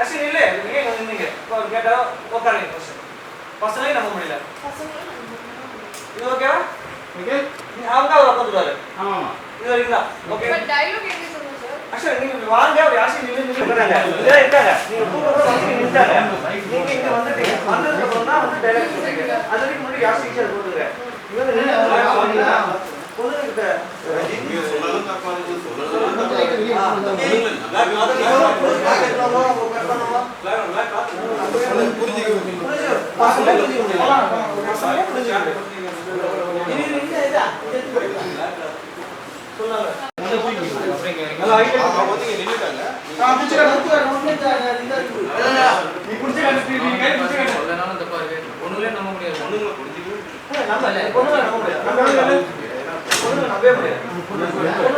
அஸ்வின் இல்ல நீங்க நின்னீங்க இப்போ அவர் கேட்டா உட்காருங்க ஃபர்ஸ்ட் பசங்களே நம்ப முடியல இது ஓகேவா ஓகே அவங்க அவர் உட்காந்துருவாரு ஆமா இது வரைக்கும் தான் ஓகே பட் டயலாக் எப்படி சொல்லுங்க சார் அஸ்வின் நீங்க இப்படி வாங்க அப்படி ஆசி நின்னு நின்னு இருக்காங்க இதே இருக்காங்க நீங்க கூப்பிடுறது வந்து நின்னுட்டாங்க நீங்க இங்க வந்துட்டீங்க வந்ததுக்கு அப்புறம் தான் வந்து டைலாக் சொல்றீங்க அது வரைக்கும் முன்னாடி யாசி டீச்சர் போட்டுங்க இவங்க நின்னு நீங்க ஒண்ணுல நம்ப முடியாது பொண்ணுங்களை புரிஞ்சுக்கவே முடியாது நம்பவே முடியாது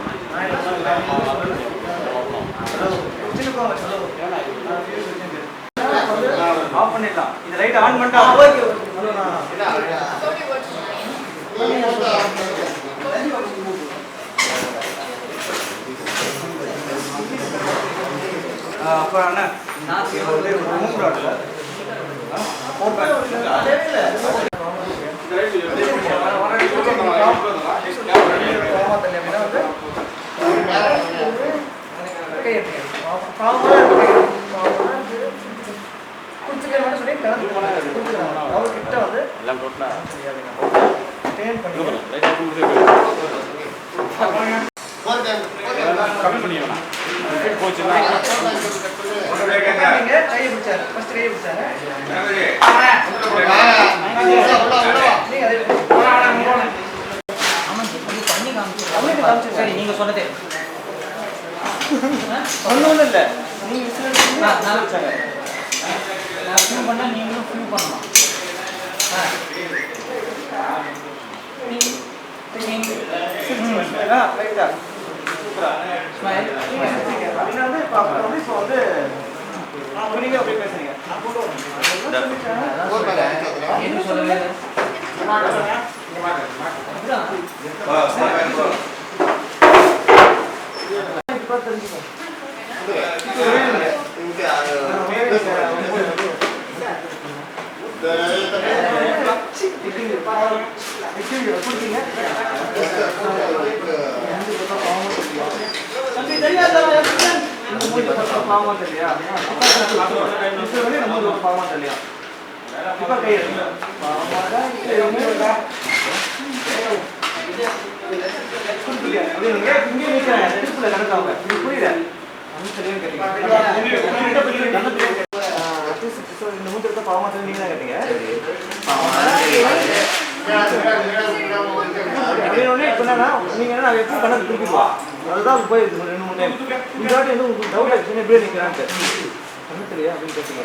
ஆஃப் பண்ணிடலாம் இந்த லைட் ஆன் பண்ணிட்டா ஓகே சோடி வாட்ச் அப்புறம் அண்ணா மூணு டாட்ல ஃபோர் பேக் அவர்கிட்ட வந்து ஸ்டேன் பண்ணி நீங்க கையை பிடிச்சாரு. ஃபர்ஸ்ட் கையை பிடிச்சாரு. நீங்க அதே அவனுக்கு காமிச்சு சரி நீங்க சொன்னதே. ஒன்றும் இல்லை நீங்க விசில் நான் நான் வச்சாங்க நான் ஃபீல் பண்ணா நீங்களும் ஃபீல் பேசுறீங்க. என்ன சொல்லவே இல்லை. அப்படிதான். இப்போ தெரிஞ்சுக்கோ தம்பி தெரியாதா இந்த மூஞ்சி பார்த்தா பாவமா தெரியலையா? இது வந்து நம்ம ஒரு பாவமா தெரியலையா? இப்ப கை எடுங்க. பாவமாதான் இது மூணுடா. புரியல. அப்படியே நீங்க இங்கே நிக்கிறேன். திருப்புல நடந்தவங்க. உங்களுக்கு புரியல? ஒண்ணும் சரியா கேட்டீங்க. உங்ககிட்ட புரியல. நல்ல புரியல. ஆஹ், at least so இந்த மூஞ்சி எடுத்தா பாவமா தெரியும் நீங்க தான் அதுதான் போயிருக்கு ரெண்டு மூணு டைம் இந்த வாட்டி வந்து உங்களுக்கு டவுட் ஆயிடுச்சு எப்படி நிற்கிறான்ட்டு கண்ணு தெரியா அப்படின்னு கேட்டீங்க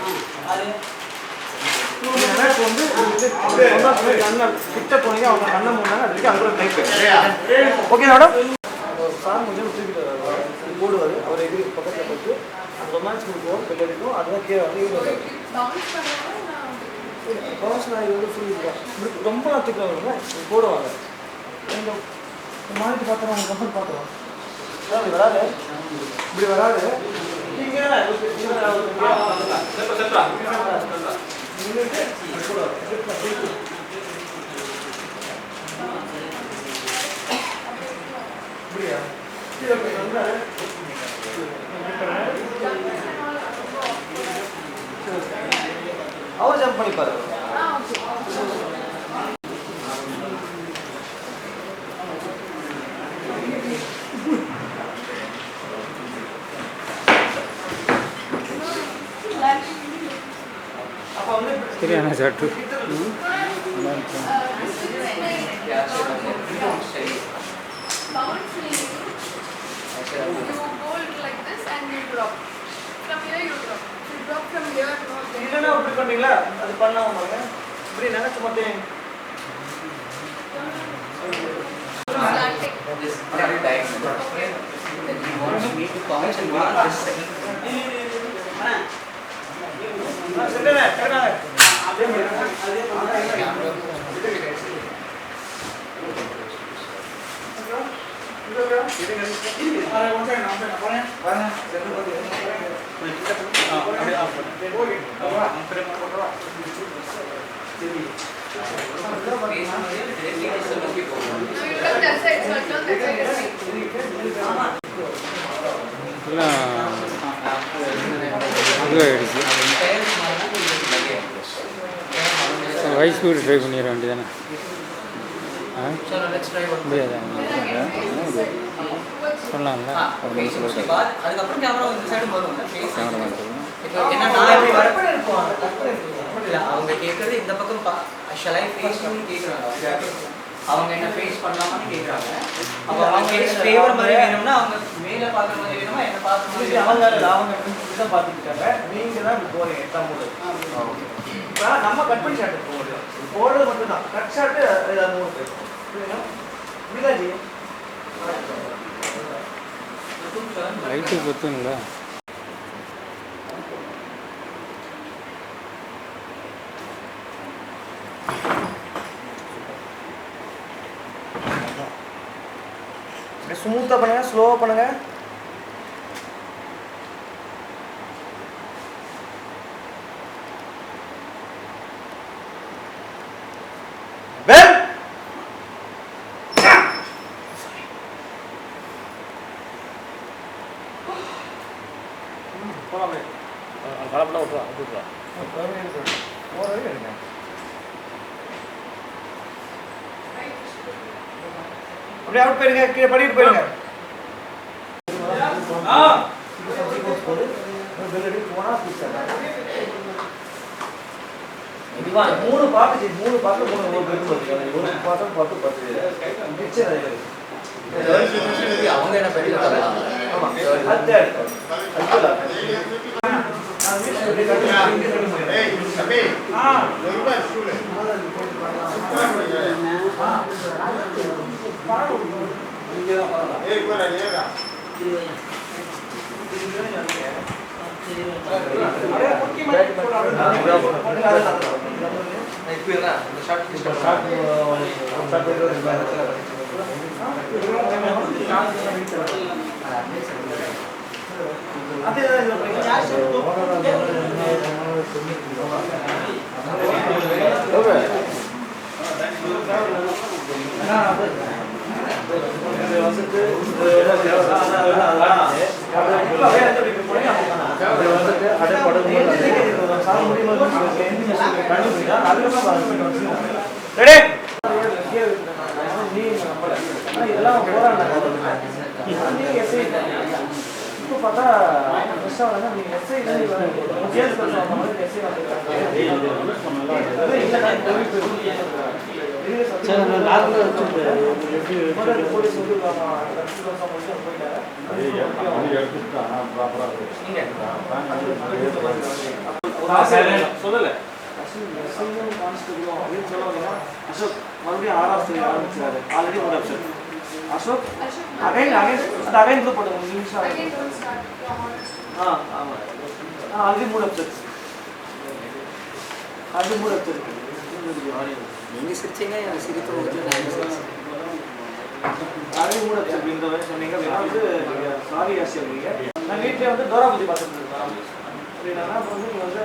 ஏன்னா இப்போ வந்து கண்ணை கிட்ட போனீங்க அவங்க கண்ணை மூணாங்க அது வரைக்கும் அங்கே டைப் ஓகே மேடம் சார் கொஞ்சம் தூக்கிட்டு போடுவார். அவர் எதிரி பக்கத்தில் போட்டு அந்த ரொமான்ஸ் கொடுக்குவோம் பெல் அடிக்கும் அதுதான் கீழே வந்து. பவுன்ஸ் நான் இது ஃபுல் இருக்கும் ரொம்ப நாத்துக்கு வருங்க போடுவாங்க. இந்த மாநிலத்தை பார்த்தா அவங்க கம்பெனி பார்த்துருவோம் இப்படி வராது. இப்படி வராது. இங்கே 있는데 이거라 here, not இல்லைன்னா there. அப்படி பண்ணீங்களா அது பண்ணாம பாருங்க இப்படி நினைச்சு மட்டும் Slanting. This very diagonal. Then he wants me to bounce and mark this second. ஆ, சரிண்ணே, ஹை ஸ்பீடு ட்ரை பண்ணிட வேண்டியதானே. முடியாதா? சொல்லலாம்ல. அவங்க கேக்குறது இந்த பக்கம் பா ஷல் ஐ ஃபேஸ் யூ கேக்குறாங்க. அவங்க என்ன ஃபேஸ் பண்ணலாமான்னு கேக்குறாங்க. அப்ப அவங்க ஃபேவர் மாதிரி வேணும்னா அவங்க மேல பாக்குற மாதிரி வேணுமா என்ன? அவங்க அவங்க இதான் பார்த்துக்கிட்டாங்க நீங்க தான் இப்போ நம்ம கட் பண்ணி ஷாட் போக போடுறது மட்டும்தான் கட் ஷாட்டு ஏதாவது மூணு பேர் புரியுதா புரியுதாஜி லைட்டு பத்துங்களா ஸ்மூத்தாக பண்ணுங்க ஸ்லோவாக பண்ணுங்க கலப்பெல்லாம் விட்டுருவா விட்டுருவா போகிற வரைக்கும் எடுங்க அப்படியே அவுட் போயிருங்க கீழே படிக்கிட்டு போயிருங்க. மூணு பாட்டு மூணு பாட்டு மூணு ஒரு பாட்டு பத்து பிக்சர் அவங்க என்ன பெரிய ஆமா அது தேர்ட் அது நான் வீட்டுல கட்டி கட்டி கட்டி போயிடுறேன். இதெல்லாம் போராட்டம் இப்போ பார்த்தா ஃப்ரெஷ்ஷாக வந்து நீங்கள் எஸ்ஐ ஜேஎஸ் பஸ் வாங்க மாதிரி எஸ்ஐ வந்து போலீஸ் வந்து சொல்லல. அசோக் மறுபடியும் ஆறாவது ஆரம்பிச்சாரு. ஆல்ரெடி ஒரு அப்சர் அசோக் அகைன் அகைன் அந்த அகைன் குரூப் போடுங்க நிமிஷம். ஆ ஆமாம் ஆ ஆல்ரெடி மூணு அப்சர் ஆல்ரெடி மூணு அப்சர் நீங்க சிரிச்சீங்க நான் சிரிச்சேன் ஆல்ரெடி மூணு அப்சர் இந்த மாதிரி சொன்னீங்க அப்படின்னா வந்து சாரி ஆசிரியர் நான் வீட்டில் வந்து டோரா பற்றி பார்த்துட்டு இருக்கேன் அப்படின்னா அப்போ வந்து நீங்கள் வந்து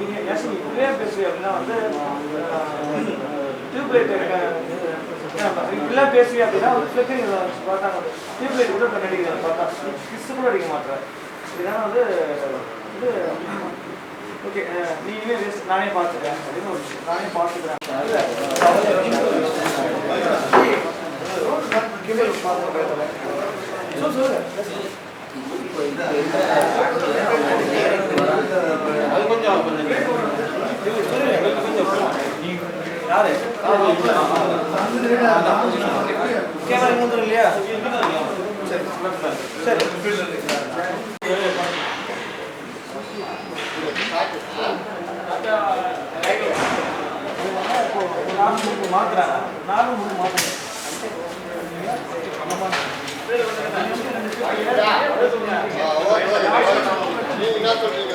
நீங்கள் ஏசி நீ இப்படியே பேசுவீங்க அப்படின்னா வந்து டியூப்லைட் இப்படிலாம் பேசுவீங்க அப்படின்னா ஒரு ஃபிளிக்கரிங் பார்த்தாங்க டியூப்லைட் கூட இப்போ பார்த்தா கிஸ் கூட அடிக்க மாட்டேன் அப்படின்னா வந்து இது ஓகே நீங்களே வேஸ்ட் நானே பார்த்துக்கிறேன் அப்படின்னு ஒரு நானே பார்த்துக்கிறேன். சொல்லு சொல்லு அது கொஞ்சம். யாரு? கேமரா இங்க இல்லையா? சரி. சரி நாலு முறுக்கு மாத்துறாங்க நாலு நீங்க சொல்றீங்க